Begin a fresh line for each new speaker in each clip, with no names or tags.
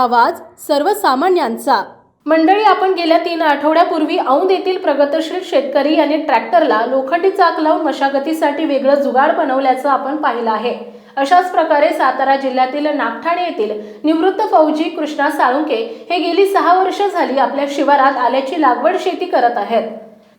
आवाज सर्वसामान्यांचा. मंडळी आपण गेल्या तीन आठवड्यापूर्वी औंध येथील प्रगतशील शेतकरी यांनी ट्रॅक्टरला लोखंडी चाक लावून मशागतीसाठी वेगळं जुगाड बनवल्याचं आपण पाहिलं आहे. अशाच प्रकारे सातारा जिल्ह्यातील नागठाणे येथील निवृत्त फौजी कृष्णा साळुंके हे गेली सहा वर्ष झाली आपल्या शिवारात आल्याची लागवड शेती करत आहेत.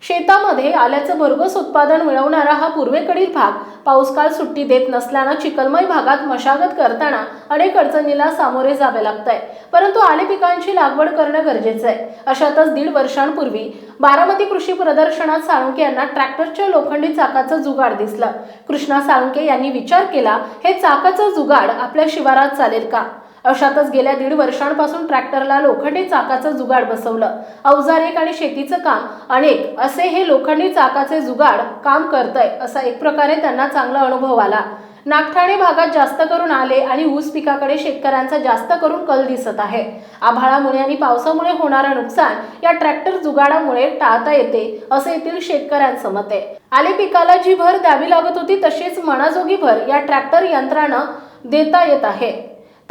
शेतामध्ये आल्याचं भरघोस उत्पादन मिळवणारा हा पूर्वेकडील भाग पाऊसकाळ सुट्टी देत नसल्यानं चिकलमय भागात मशागत करताना अनेक अडचणीला सामोरे जावे लागतंय. परंतु आले पिकांची लागवड करणं गरजेचं आहे. अशातच दीड वर्षांपूर्वी बारामती कृषी प्रदर्शनात साळुंके यांना ट्रॅक्टरच्या लोखंडी चाकाचं जुगाड दिसलं. कृष्णा साळुंके यांनी विचार केला हे चाकाचं जुगाड आपल्या शिवारात चालेल का? अशातच गेल्या दीड वर्षांपासून ट्रॅक्टरला लोखंडी चाकाचं जुगाड बसवलं. अवजार एक आणि शेतीचं काम. अनेक असे हे लोखंडी चाकाचे जुगाड काम करतय असा एक प्रकारे त्यांना चांगला अनुभव आला. नागठाणे भागात जास्त करून आले आणि ऊस पिकाकडे शेतकऱ्यांचा जास्त करून कल दिसत आहे. आभाळामुळे आणि पावसामुळे होणारं नुकसान या ट्रॅक्टर जुगाडामुळे टाळता येते असे येथील शेतकऱ्यांचं मत आहे. आले पिकाला जी भर द्यावी लागत होती तशीच मनाजोगी भर या ट्रॅक्टर यंत्रानं देता येत आहे.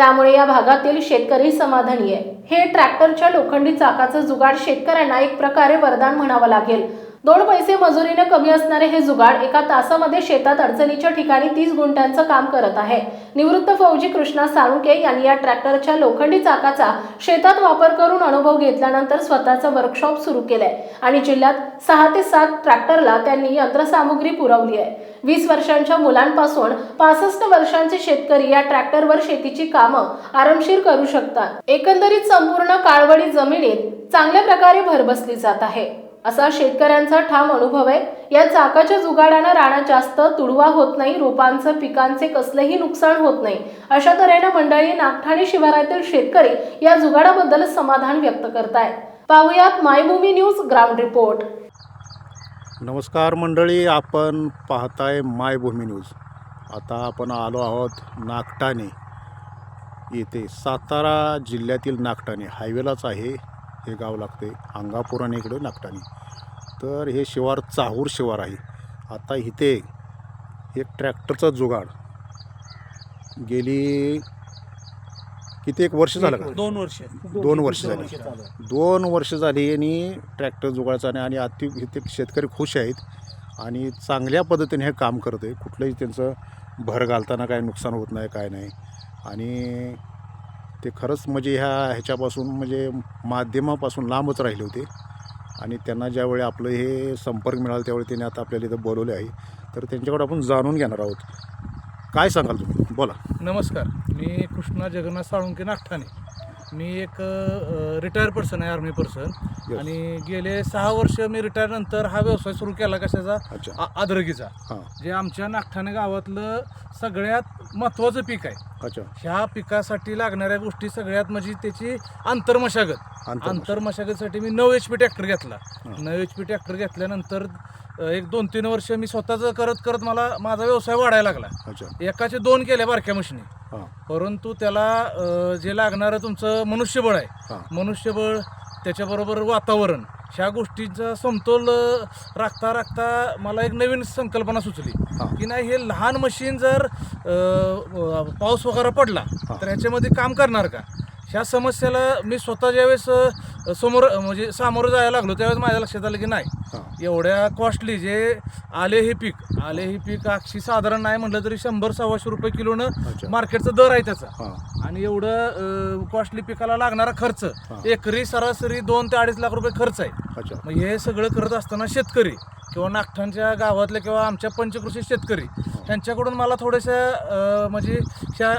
त्यामुळे या भागातील शेतकरी समाधानी आहे. हे ट्रॅक्टरच्या लोखंडी चाकाचं जुगाड शेतकऱ्यांना एक प्रकारे वरदान म्हणावं लागेल. दोन पैसे मजुरीने कमी असणारे हे जुगाड एका तासामध्ये शेतात अडचणीच्या ठिकाणी तीस गुंठ्यांचं काम करत आहे. निवृत्त फौजी कृष्णा साळुंके यांनी या ट्रॅक्टरच्या लोखंडी चाकाचा शेतात वापर करून अनुभव घेतल्यानंतर स्वतःचं वर्कशॉप सुरू केलंय आणि जिल्ह्यात सहा ते सात ट्रॅक्टरला त्यांनी यंत्रसामुग्री पुरवली आहे. वीस वर्षांच्या मुलांपासून पासष्ट वर्षांचे शेतकरी या ट्रॅक्टरवर शेतीची कामं आरामशीर करू शकतात. एकंदरीत संपूर्ण काळवडी जमिनीत चांगल्या प्रकारे भरबसली जात आहे. असा शेतकऱ्यांचा ठाम अनुभव आहे. या चाकाच्या जुगाडानं राणा जास्त तुडवा होत नाही रोपांचं पिकांचे कसलेही नुकसान होत नाही. अशा तऱ्हेनं मंडळी नागठाणे शिवारातील शेतकरी या जुगाडाबद्दल समाधान व्यक्त करताय पाहुयात मायभूमी न्यूज ग्राउंड रिपोर्ट.
नमस्कार मंडळी आपण पाहताय मायभूमी न्यूज. आता आपण आलो आहोत नागठाणे. येथे सातारा जिल्ह्यातील नागठाणे हायवेलाच आहे. हे गाव लागते अंगापूर आणि इकडे नागटाणे तर हे शिवार चाहूर शिवार आहे. आता इथे एक ट्रॅक्टरचा जुगाड. गेली किती एक वर्ष झालं का?
दोन वर्ष.
दोन वर्ष झाली. दोन वर्ष झाली आणि ट्रॅक्टर जुगाडचा आणि आणि अति इथे शेतकरी खुश आहेत आणि चांगल्या पद्धतीने हे काम करत आहे कुठलंही त्यांचं भर घालताना काय नुकसान होत नाही काय नाही. आणि ते खरंच म्हणजे ह्या ह्याच्यापासून म्हणजे माध्यमापासून लांबच राहिले होते. आणि त्यांना ज्यावेळी आपलं हे संपर्क मिळाला त्यावेळी त्यांनी आता आपल्याला इथं बोलवले आहे. तर त्यांच्याकडे आपण जाणून घेणार आहोत. काय सांगाल तुम्ही? बोला.
नमस्कार. मी कृष्णा जगन्नाथ साळुंके नागठाणे. मी एक रिटायर पर्सन आहे आर्मी पर्सन. आणि गेले सहा वर्ष मी रिटायर नंतर हा व्यवसाय सुरू केला कशाचा?
अच्छा.
आ- आदरकीचा
हां.
जे आमच्या नागठाणे गावातलं सगळ्यात महत्त्वाचं पीक आहे.
अच्छा.
ह्या पिकासाठी लागणाऱ्या गोष्टी सगळ्यात म्हणजे त्याची आंतरमशागत. आंतरमशागतीसाठी मी नऊ एच पी ट्रॅक्टर घेतला. नऊ एच पी ट्रॅक्टर घेतल्यानंतर एक दोन तीन वर्ष मी स्वतःच करत करत मला माझा व्यवसाय वाढायला लागला. एकाचे दोन केल्या बारक्या मशिनी परंतु त्याला जे लागणारं तुमचं मनुष्यबळ आहे मनुष्यबळ त्याच्याबरोबर वातावरण ह्या गोष्टींचा समतोल राखता राखता मला एक नवीन संकल्पना सुचली. की नाही हे लहान मशीन जर पाऊस वगैरे पडला. तर ह्याच्यामध्ये काम करणार का? ह्या समस्याला मी स्वतः ज्यावेळेस समोर म्हणजे सामोरं जायला लागलो त्यावेळेस माझ्या लक्षात आलं की नाही. एवढ्या कॉस्टली जे आले हे पीक आले हे पीक अक्षी साधारण नाही म्हटलं तरी शंभर सव्वाशे रुपये किलोनं मार्केटचा दर आहे त्याचा. आणि एवढं कॉस्टली पिकाला लागणारा खर्च. एकरी सरासरी दोन ते अडीच लाख रुपये खर्च आहे. मग हे सगळं करत असताना शेतकरी किंवा नागठाणच्या गावातले किंवा आमच्या पंचकृषी शेतकरी त्यांच्याकडून मला थोड्याशा म्हणजे ह्या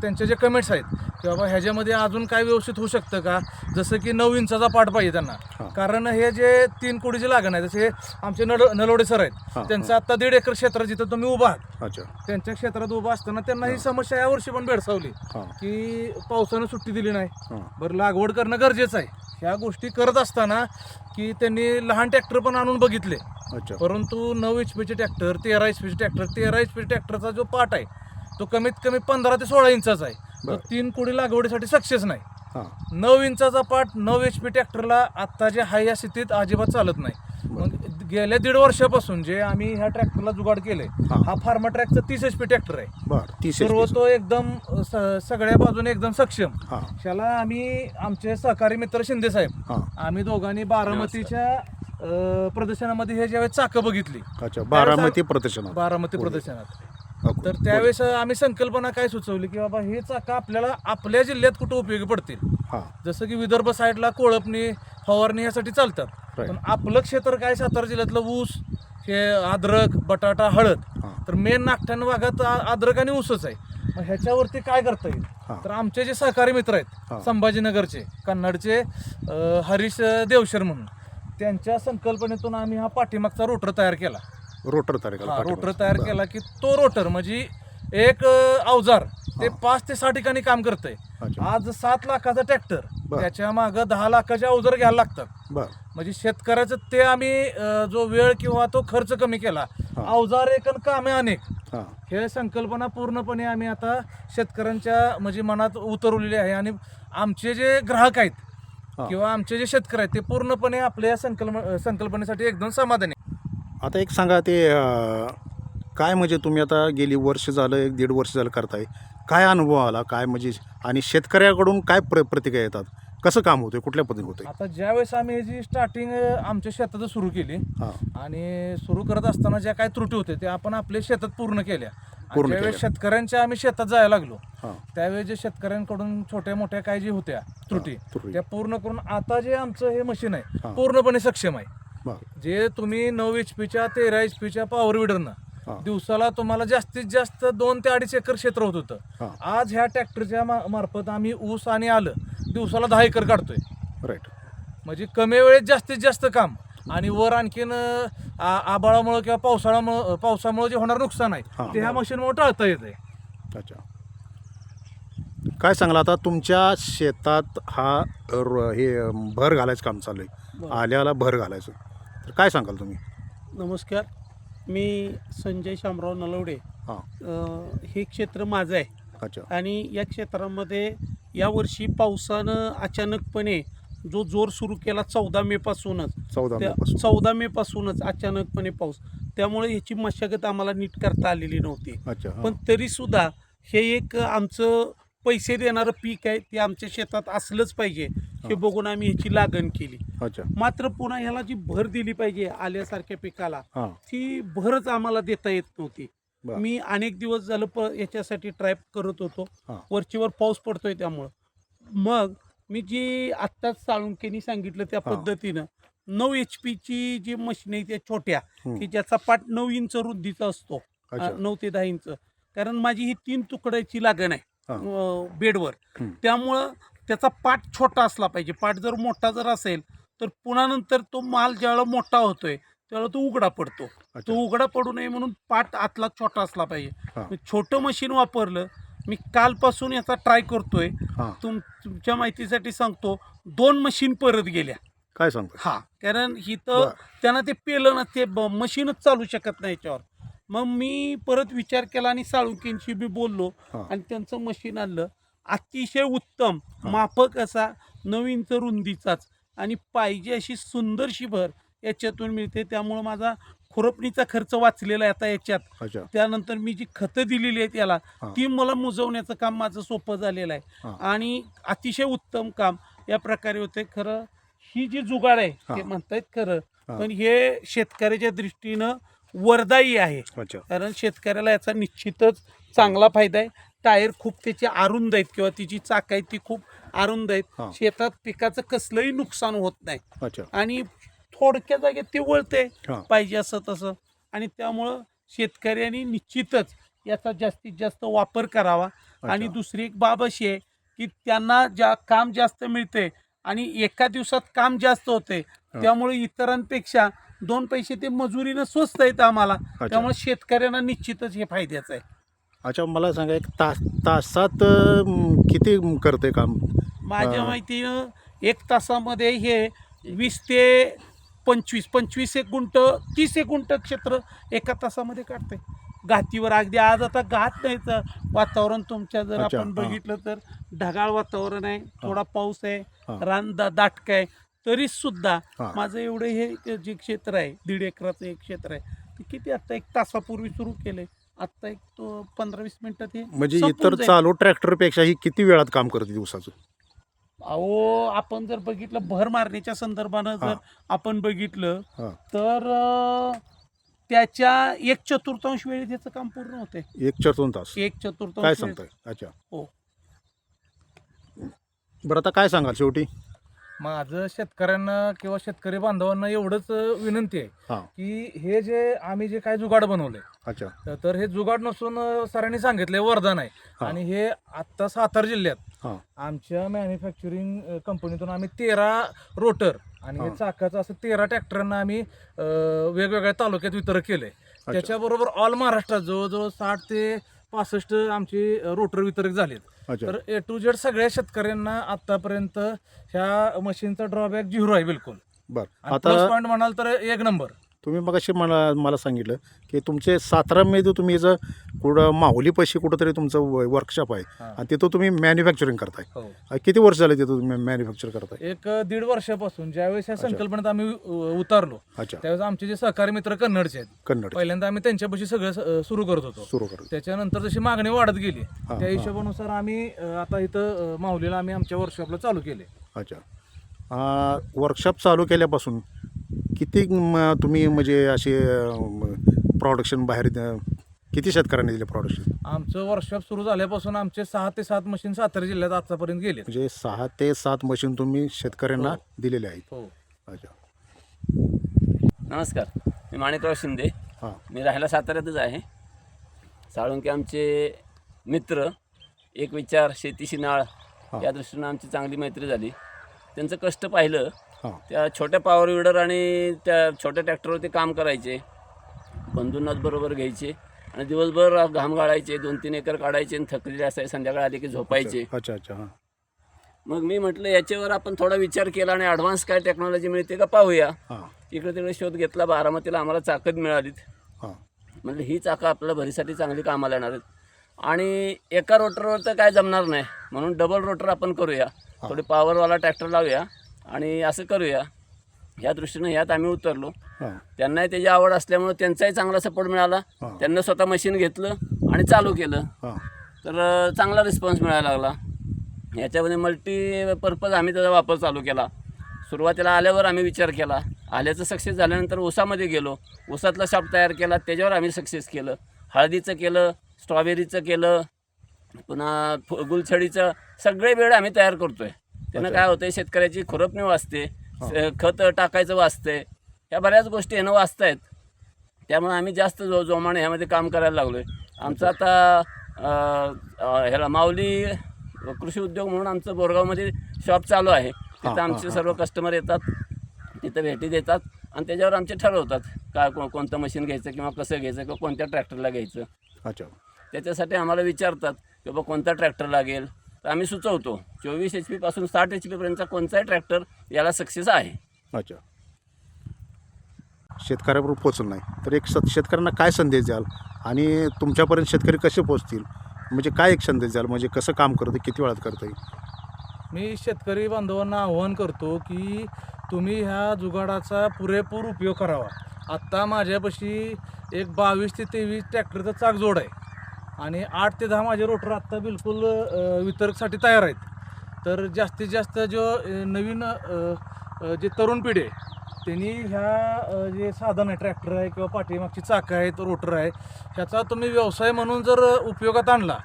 त्यांचे जे कमेंट्स आहेत की बाबा ह्याच्यामध्ये अजून काय व्यवस्थित होऊ शकतं का? जसं की नऊ इंचाचा पाठ पाहिजे त्यांना. कारण हे जे तीन कोडीचे लागण आहे जसे आमचे नल नलवडे सर आहेत त्यांचं आता दीड एकर क्षेत्र जिथं तुम्ही उभा आहात.
अच्छा.
त्यांच्या क्षेत्रात उभा असताना त्यांना ही. समस्या यावर्षी पण भेडसावली की पावसानं सुट्टी दिली नाही. बरं लागवड करणं गरजेचं आहे. ह्या गोष्टी करत असताना की त्यांनी लहान ट्रॅक्टर पण आणून बघितले.
अच्छा.
परंतु नऊ एच पीचे ट्रॅक्टर तेरा एच पीचे ट्रॅक्टर तेरा एच पी ट्रॅक्टरचा जो पार्ट आहे तो कमीत कमी पंधरा ते सोळा इंचाचा आहे. तो. तीन कोडी लागवडीसाठी सक्सेस नाही.
हां.
नऊ इंचाचा पार्ट नऊ एच पी ट्रॅक्टरला आत्ताच्या हाय या स्थितीत अजिबात चालत नाही. मग गेल्या दीड वर्षापासून जे आम्ही ह्या ट्रॅक्टरला जुगाड केलंय
हा.
फार्मा ट्रॅकचा तीस एच पी ट्रॅक्टर आहे. सर्व. तो एकदम सगळ्या बाजूने एकदम सक्षम. त्याला आम्ही आमचे सहकारी मित्र शिंदे साहेब आम्ही दोघांनी बारामतीच्या अ, प्रदर्शनामध्ये हे ज्यावेळेस चाकं बघितली.
अच्छा बारामती प्रदर्शनात.
बारामती. प्रदर्शनात. तर. त्यावेळेस आम्ही संकल्पना काय सुचवली की बाबा हे चाकं आपल्याला आपल्या जिल्ह्यात कुठं उपयोगी पडतील?
हा.
जसं की विदर्भ साईडला कोळपणी फवारणी यासाठी चालतात.
Right.
पण आपलं क्षेत्र काय? सातारा जिल्ह्यातलं ऊस हे अद्रक बटाटा हळद.
हा.
तर मेन नागठाण भागात आ- अद्रक आणि ऊसच आहे. मग ह्याच्यावरती काय करता येईल. तर आमचे जे सहकारी मित्र आहेत. संभाजीनगरचे कन्नडचे अं, हरीश देवशर म्हणून. त्यांच्या संकल्पनेतून आम्ही हा पाठीमागचा रोटर तयार केला.
रोटर तारीख
हा, रोटर तयार केला की तो रोटर म्हणजे एक अं, अवजार ते
हा.
पाच ते सहा ठिकाणी काम करतंय.
अच्छा.
आज सात लाखाचा ट्रॅक्टर
बर.
त्याच्या मागं दहा लाखाचे अवजार घ्यायला लागतात.
बर.
म्हणजे शेतकऱ्याचं ते आम्ही अं, जो वेळ किंवा तो खर्च कमी केला
हा.
अवजार एक आणि कामे अनेक.
हा.
हे संकल्पना पूर्णपणे आम्ही आता शेतकऱ्यांच्या म्हणजे मनात उतरवलेली आहे आणि आमचे जे ग्राहक आहेत
हा.
किंवा आमचे जे शेतकरी आहेत ते पूर्णपणे आपल्या या संकल्प संकल्पनेसाठी एकदम समाधानी आहेत.
आता एक सांगा ते अं, काय म्हणजे तुम्ही आता गेली वर्ष झालं एक दीड वर्ष झालं करताय. काय अनुभव आला? काय म्हणजे आणि शेतकऱ्याकडून काय प्र प्रतिक्रिया येतात? कसं काम होतंय? कुठल्या पद्धतीने होतंय?
आता ज्यावेळेस आम्ही ही जी स्टार्टिंग आमच्या शेतात सुरू केली
हां.
आणि सुरू करत असताना ज्या काही त्रुटी होत्या त्या आपण आपल्या शेतात पूर्ण केल्या.
पूर्ण
ज्यावेळेस
केल्या.
शेतकऱ्यांच्या आम्ही शेतात जायला लागलो
हां.
त्यावेळेस जे शेतकऱ्यांकडून छोट्या मोठ्या काही जी होत्या त्रुटी
त्रुटी.
त्या पूर्ण करून आता जे आमचं हे मशीन आहे. पूर्णपणे सक्षम आहे.
बर.
जे तुम्ही नऊ एच पीच्या तेरा एच पीच्या पॉवर विडरनं
हां.
दिवसाला तुम्हाला जास्तीत जास्त दोन ते अडीच एकर क्षेत्र होत होतं. आज ह्या ट्रॅक्टरच्या मा- मार्फत आम्ही ऊस आणि आलं दिवसाला दहा एकर काढतोय.
राईट.
म्हणजे कमी वेळेत जास्तीत जास्त काम आणि वर आणखीन अं, आबाळामुळं किंवा पावसाळ्यामुळं पावसामुळं जे होणार नुकसान आहे. ते ह्या मशीनमुळे टाळता येते
अच्छा. काय सांगला आता तुमच्या शेतात हा र- हे भर घालायचं काम चालू आहे.
बरं.
आल्याला भर घालायचं. तर काय सांगाल तुम्ही?
नमस्कार. मी संजय शामराव नलवडे.
हां.
अ, हे क्षेत्र माझं आहे.
अच्छा.
आणि या क्षेत्रामध्ये यावर्षी पावसानं अचानकपणे जो जोर सुरू केला चौदा मे पासूनच.
चौदा
त्या
मेपासून
चौदा मे पासूनच अचानकपणे पाऊस. त्यामुळे ह्याची मशागत आम्हाला नीट करता आलेली नव्हती.
अच्छा हां.
पण तरी सुद्धा हे एक आमचं पैसे देणारं पीक आहे ते आमच्या शेतात असलंच पाहिजे. हे बघून आम्ही ह्याची लागण केली.
अच्छा.
मात्र पुन्हा ह्याला जी भर दिली पाहिजे आल्यासारख्या पिकाला
हां.
ती भरच आम्हाला देता येत नव्हती.
बरं.
मी अनेक दिवस झालं प याच्यासाठी ट्राय करत होतो.
हां.
वरचीवर पाऊस पडतोय त्यामुळं. मग मी जी आत्ताच साळुंकेनी सांगितलं त्या
हां.
पद्धतीनं नऊ एच पीची जी मशीन आहे त्या छोट्या. की ज्याचा पाठ नऊ इंच रुंदीचा असतो
अच्छा
अ, नऊ ते दहा इंच कारण माझी ही तीन तुकड्याची लागण आहे
हां.
अ, बेडवर. त्यामुळं त्याचा पाठ छोटा असला पाहिजे पाठ जर मोठा जर असेल तर पुन्हा नंतर तो माल ज्यावेळेला मोठा होतोय त्यावेळेला तो उघडा पडतो
अच्छा
तो उघडा पडू नये म्हणून पाठ आतला छोटा असला पाहिजे
हां.
छोटं मशीन वापरलं मी कालपासून याचा ट्राय करतोय.
हां.
तुम तुमच्या माहितीसाठी सांगतो दोन मशीन परत गेल्या.
काय सांगता?
हा कारण इथं
बरं.
त्यांना ते पेलं ना ते ब- मशीनच चालू शकत नाही याच्यावर. मग मी परत विचार केला आणि साळुंकींशी बी बोललो
हां.
आणि त्यांचं मशीन आणलं. अतिशय उत्तम. माफक असा नवीन तर रुंदीचाच आणि पाहिजे अशी सुंदरशी भर याच्यातून मिळते. त्यामुळं माझा खुरपणीचा खर्च वाचलेला आहे आता याच्यात
अच्छा
त्यानंतर मी जी खतं दिलेली आहेत याला
हां.
ती मला मुजवण्याचं काम माझं सोपं झालेलं आहे
हां.
आणि अतिशय उत्तम काम या प्रकारे होते खरं ही जी जुगाड आहे ते. म्हणतायत खरं
हां.
पण हे शेतकऱ्याच्या दृष्टीनं वरदायी आहे
अच्छा
कारण शेतकऱ्याला याचा निश्चितच चांगला फायदा आहे टायर खूप त्याचे अरुंद आहेत किंवा तिची चाक आहेत ती खूप अरुंद आहेत
हां.
शेतात पिकाचं कसलंही नुकसान होत नाही
अच्छा
आणि थोडक्या जागेत ते वळते.
हां.
पाहिजे असं तसं. आणि त्यामुळं शेतकऱ्यांनी निश्चितच याचा जास्तीत जास्त वापर करावा. आणि
अच्छा.
दुसरी एक बाब अशी आहे की त्यांना ज्या काम जास्त मिळते आणि एका दिवसात काम जास्त होते त्यामुळे इतरांपेक्षा दोन पैसे ते मजुरीनं स्वस्त आहेत आम्हाला. त्यामुळे शेतकऱ्यांना निश्चितच हे फायद्याचं आहे.
अच्छा मला सांगा एक तास तासात अं, किती करते काम?
माझ्या
हां.
माहितीनं एक तासामध्ये हे वीस ते पंचवीस पंचवीस एक गुंट तीस एक गुंट क्षेत्र एका तासामध्ये काढते घातीवर अगदी आज आता घात नाही तर वातावरण तुमच्या जर आपण. बघितलं तर ढगाळ वातावरण आहे थोडा पाऊस आहे. रान दाटक आहे तरी सुद्धा. माझं एवढं हे जे क्षेत्र आहे दीड एकराचं एक क्षेत्र आहे ते किती आता एक तासापूर्वी सुरू केलंय आता एक तो पंधरा वीस मिनिटात हे
म्हणजे इतर. चालू ट्रॅक्टरपेक्षा ही किती वेळात काम करते दिवसाचं
अहो आपण जर बघितलं भर मारण्याच्या संदर्भानं. जर आपण बघितलं. तर अं, त्याच्या एक चतुर्थांश वेळी त्याचं काम पूर्ण होते
एक चतुर्थ तास
एक
काय
चतुर्थांश वेळी-
सांगताय अच्छा
हो.
बरं आता काय सांगाल शेवटी
माझं शेतकऱ्यांना किंवा शेतकरी बांधवांना एवढंच विनंती आहे
हा.
की हे जे आम्ही जे काय जुगाड बनवले
अच्छा
तर हे जुगाड नसून सरांनी सांगितले वरदान आहे
हा.
आणि हे आत्ता सातारा जिल्ह्यात
हा.
आमच्या मॅन्युफॅक्चरिंग कंपनीतून आम्ही तेरा रोटर आणि हे
हा.
चाकाचं असं तेरा ट्रॅक्टरांना आम्ही अं, वेगवेगळ्या तालुक्यात वितरण केलंय त्याच्याबरोबर ऑल महाराष्ट्रात जवळजवळ साठ ते पासष्ट आमची रोटर वितरक झालेत.
अच्छा.
तर ए टू जेड सगळ्या शेतकऱ्यांना आतापर्यंत ह्या मशीनचा ड्रॉबॅक झिरो आहे बिलकुल.
बरं. आता
पॉईंट म्हणाल तर एक नंबर
तुम्ही मग मला मला सांगितलं की तुमचे सातारामध्ये तुम्ही जर कुठं माहुली पैसे कुठंतरी तुमचं वर्कशॉप आहे. आणि तिथं तुम्ही मॅन्युफॅक्चरिंग करताय.
हो.
किती वर्ष झाले तिथं तुम्ही मॅन्युफॅक्चर करताय?
एक दीड वर्षापासून ज्यावेळेस
अच्छा.
संकल्पनेत आम्ही उ- उतारलो
अच्छा.
त्यावेळेस आमचे जे सहकारी मित्र कन्नडचे आहेत.
कन्नड
पहिल्यांदा आम्ही त्यांच्यापाशी सगळं सुरू करत होतो.
सुरू करतो
त्याच्यानंतर जशी मागणी वाढत गेली त्या. हिशोबानुसार आम्ही अ, आता इथं अ, माहुलीला आम्ही आमच्या वर्कशॉपला चालू केले.
अच्छा. वर्कशॉप चालू केल्यापासून किती म, तुम्ही म्हणजे असे प्रोडक्शन बाहेर द- किती शेतकऱ्यांनी दिले प्रोडक्शन
आमचं वर्कशॉप सुरू झाल्यापासून आमचे सहा ते सात मशीन सातारा जिल्ह्यात आतापर्यंत गेले
म्हणजे सहा ते सात मशीन तुम्ही शेतकऱ्यांना
हो.
दिलेले आहेत.
हो.
अच्छा.
नमस्कार. मी माणिकराव शिंदे.
हां.
मी राहायला साताऱ्यातच आहे. साळुंके आमचे मित्र एक विचार शेतीशी नाळ. या दृष्टीनं आमची चांगली मैत्री झाली. त्यांचं कष्ट पाहिलं
हां.
त्या छोट्या पॉवर विडर आणि त्या छोट्या ट्रॅक्टरवरती काम करायचे. बंधूंनाच बरोबर घ्यायचे. आणि दिवसभर घाम गाळायचे दोन तीन एकर काढायचे आणि थकलेले असायचे संध्याकाळी आले की झोपायचे.
अच्छा अच्छा हां.
मग मी म्हटलं याच्यावर आपण थोडा विचार केला आणि ॲडव्हान्स काय टेक्नॉलॉजी मिळते का पाहूया.
हां.
इकडे तिकडे शोध घेतला बारामतीला आम्हाला चाकद मिळालीत.
हां.
म्हणजे ही चाकं आपल्याला भरीसाठी चांगली कामाला येणार आहेत. आणि एका रोटरवर तर काय जमणार नाही. म्हणून डबल रोटर आपण करूया. थोडी पॉवरवाला ट्रॅक्टर लावूया. आणि असं करूया. या दृष्टीनं ह्यात आम्ही उतरलो.
हां.
त्यांनाही त्याची आवड असल्यामुळे त्यांचाही चांगला सपोर्ट मिळाला.
हां.
त्यांना स्वतः मशीन घेतलं आणि चालू केलं.
हां.
तर अ, चांगला रिस्पॉन्स मिळायला लागला. याच्यामध्ये मल्टीपर्पज आम्ही त्याचा वापर चालू केला. सुरुवातीला आल्यावर आम्ही विचार केला. आल्याचं सक्सेस झाल्यानंतर ऊसामध्ये गेलो. ऊसातला शॉप तयार केला. त्याच्यावर आम्ही सक्सेस केलं. हळदीचं केलं स्ट्रॉबेरीचं केलं पुन्हा फु- गुलछडीचं सगळे बेड आम्ही तयार करतो आहे त्यानं. काय होतं शेतकऱ्याची खुरपणी वाचते खत टाकायचं वाचते ह्या बऱ्याच गोष्टी ह्यानं वाचत आहेत त्यामुळे आम्ही जास्त जो जोमाने ह्यामध्ये काम करायला लागलो आहे आमचं आता ह्याला माऊली कृषी उद्योग म्हणून आमचं बोरगावमध्ये शॉप चालू आहे. तिथं आमचे सर्व कस्टमर येतात. तिथं भेटी देतात आणि त्याच्यावर आमचे ठरवतात काय को कोणतं मशीन घ्यायचं किंवा कसं घ्यायचं किंवा कोणत्या ट्रॅक्टरला घ्यायचं.
अच्छा.
त्याच्यासाठी आम्हाला विचारतात की बाबा कोणता ट्रॅक्टर लागेल? तर आम्ही सुचवतो चोवीस एच पीपासून साठ एच पीपर्यंतचा कोणताही ट्रॅक्टर याला सक्सेस आहे.
अच्छा. शेतकऱ्याबरोबर पोचलं नाही. तर एक शेतकऱ्यांना काय संदेश द्याल? आणि तुमच्यापर्यंत शेतकरी कसे पोचतील म्हणजे काय एक संदेश द्याल? म्हणजे कसं काम करतं? किती वेळात करतं
मी शेतकरी बांधवांना आव्हान करतो की तुम्ही ह्या जुगाडाचा पुरेपूर उपयोग करावा. आत्ता माझ्यापाशी एक बावीस ते तेवीस ट्रॅक्टरचं चाक जोड आहे. आणि आठ ते दहा माझे रोटर आत्ता बिलकुल वितरकसाठी तयार आहेत. तर जास्तीत जास्त जो नवीन जे तरुण पिढी आहे त्यांनी ह्या जे साधन आहे ट्रॅक्टर आहे किंवा पाठीमागची चाकं आहेत रोटर आहे ह्याचा तुम्ही व्यवसाय म्हणून जर उपयोगात आणला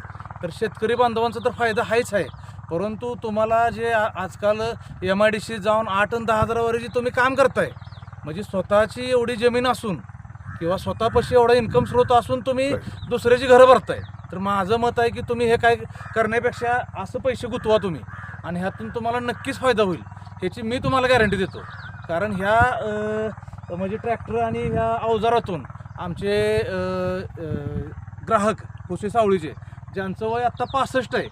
तर शेतकरी बांधवांचा तर फायदा हाच आहे. परंतु तुम्हाला जे आजकाल एम आय डी सी जाऊन आठ आणि दहा हजारावर जे तुम्ही काम करताय म्हणजे स्वतःची एवढी जमीन असून किंवा स्वतःपाशी एवढा इन्कम स्रोत असून तुम्ही दुसऱ्याची घरं भरताय. तर माझं मत आहे की तुम्ही हे काय करण्यापेक्षा असं पैसे गुंतवा तुम्ही. आणि ह्यातून तुम्हाला नक्कीच फायदा होईल. ह्याची मी तुम्हाला गॅरंटी देतो. कारण ह्या म्हणजे ट्रॅक्टर आणि ह्या अवजारातून आमचे ग्राहक कृषी सावळीचे ज्यांचं वय आत्ता पासष्ट आहे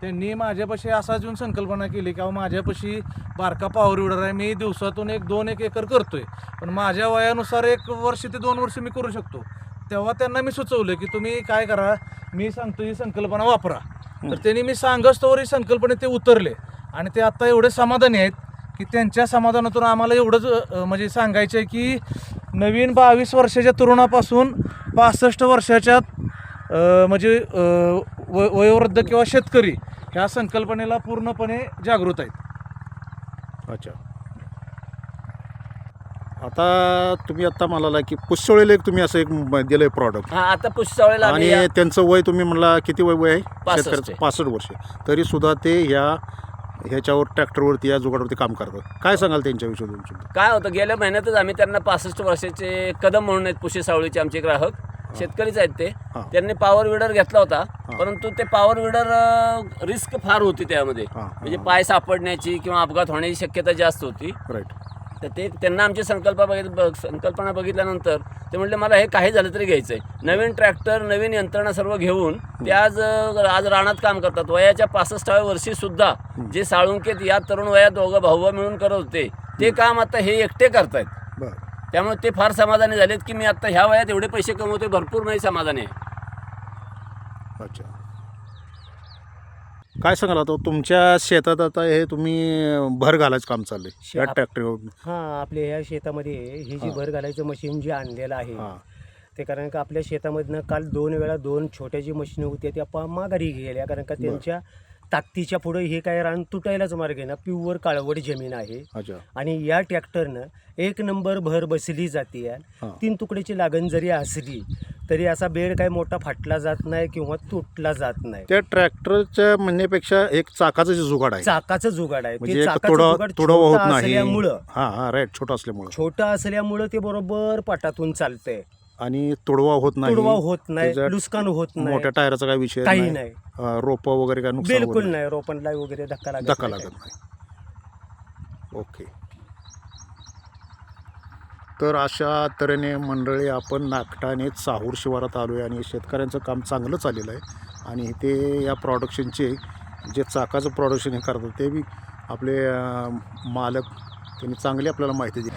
त्यांनी माझ्यापाशी असाच येऊन संकल्पना केली की अहो माझ्यापाशी बारका पॉवर विडर आहे. मी दिवसातून एक दोन एक एकर करतोय. पण माझ्या वयानुसार एक वर्ष ते दोन वर्ष मी करू शकतो. तेव्हा त्यांना मी सुचवलं की तुम्ही काय करा मी सांगतो ही संकल्पना वापरा. तर त्यांनी मी सांगच तोवर ही संकल्पने ते उतरले. आणि ते आता एवढे समाधानी आहेत की त्यांच्या समाधानातून आम्हाला एवढंच म्हणजे सांगायचं आहे की नवीन बावीस वर्षाच्या तरुणापासून पासष्ट वर्षाच्या म्हणजे वयोवृद्ध किंवा शेतकरी ह्या संकल्पनेला पूर्णपणे जागृत आहेत.
अच्छा. आता तुम्ही आता म्हणाला की पुष्कळीला एक तुम्ही असं एक म- दिलंय प्रॉडक्ट
हा आता पुष्कळेला
आणि त्यांचं वय तुम्ही म्हणला किती वय वय आहे?
पासष्ट.
शेतकऱ्याचं
आहे.
पासष्ट वर्ष. तरी सुद्धा ते ह्या ह्याच्यावर ट्रॅक्टरवरती या जुगाडावरती काम करतात. काय सांगाल त्यांच्याविषयी शब्द
काय होतं गेल्या महिन्यातच आम्ही त्यांना पासष्ट वर्षाचे कदम म्हणून आहेत पुशी सावळीचे आमचे ग्राहक. शेतकरीच आहेत ते.
हा.
त्यांनी पॉवर विडर घेतला होता. परंतु ते पॉवर विडर रिस्क फार होती त्यामध्ये.
हा, हा,
म्हणजे पाय सापडण्याची किंवा अपघात होण्याची शक्यता जास्त होती.
राईट
तर ते त्यांना आमची बघित ब- संकल्पना बघितल्यानंतर ते म्हटले मला हे काही झालं तरी घ्यायचं आहे नवीन ट्रॅक्टर नवीन यंत्रणा सर्व घेऊन ते आज अ, आज रानात काम करतात. वयाच्या पासष्टाव्या वर्षी सुद्धा जे साळुंकेत या तरुण वयात दोघं भाऊ मिळून करत होते ते काम आता हे एकटे करतायत.
बरं.
त्यामुळे ते फार समाधानी झालेत की मी आता ह्या वयात एवढे पैसे कमवते भरपूर नाही समाधानी आहे.
अच्छा. काय सांगाल आता तुमच्या शेतात आता हे तुम्ही भर घालायचं काम चाललंय.
शे-
या
आप-
ट्रॅक्टर
हां आपल्या ह्या शेतामध्ये हे जे. भर घालायचं मशीन जे आणलेलं आहे
हां.
ते कारण का आपल्या शेतामधनं काल दोन वेळा दोन छोट्या जी मशीन होत्या त्या पा माघारी गेल्या. कारण का. त्यांच्या ताकदीच्या पुढे हे काय रान तुटायलाच मार्ग आहे ना? प्युअर काळवड जमीन आहे.
अच्छा.
आणि या ट्रॅक्टरनं एक नंबर भर बसली जाते
हां.
तीन तुकड्याची लागण जरी असली तरी असा बेड काय मोठा फाटला जात नाही किंवा तुटला जात नाही.
त्या ट्रॅक्टरच्या म्हणण्यापेक्षा एक चाकाचं जे जुगाड आहे.
चाकाचं जुगाड आहे.
म्हणजे
ते
एक
चाकाचं
तोडा
जुगाड
तोडा
छोटं
होत नाही.
असल्यामुळं.
हा हा राईट छोटं असल्यामुळं.
छोटं असल्यामुळं ते बरोबर पाटातून चालतंय.
आणि तोडवा होत नाही.
तुडवा होत नाही
त्याच्यात
नुकसान होत नाही.
मोठ्या टायराचा काही विषय
काही नाही.
रोप वगैरे काय नुकसान
बिलकुल
नाही.
रोपणला वगैरे धक्का लागत
धक्का
नाही
लागत नाही. ओके. तर अशा तऱ्हेने मंडळी आपण नागठाणे चाहूर शिवारात आलो आहे आणि शेतकऱ्यांचं काम चांगलं चाललेलं आहे. आणि ते या प्रॉडक्शनचे जे चाकाचं प्रॉडक्शन हे करतात ते बी आपले अं, मालक त्यांनी चांगली आपल्याला माहिती दिली.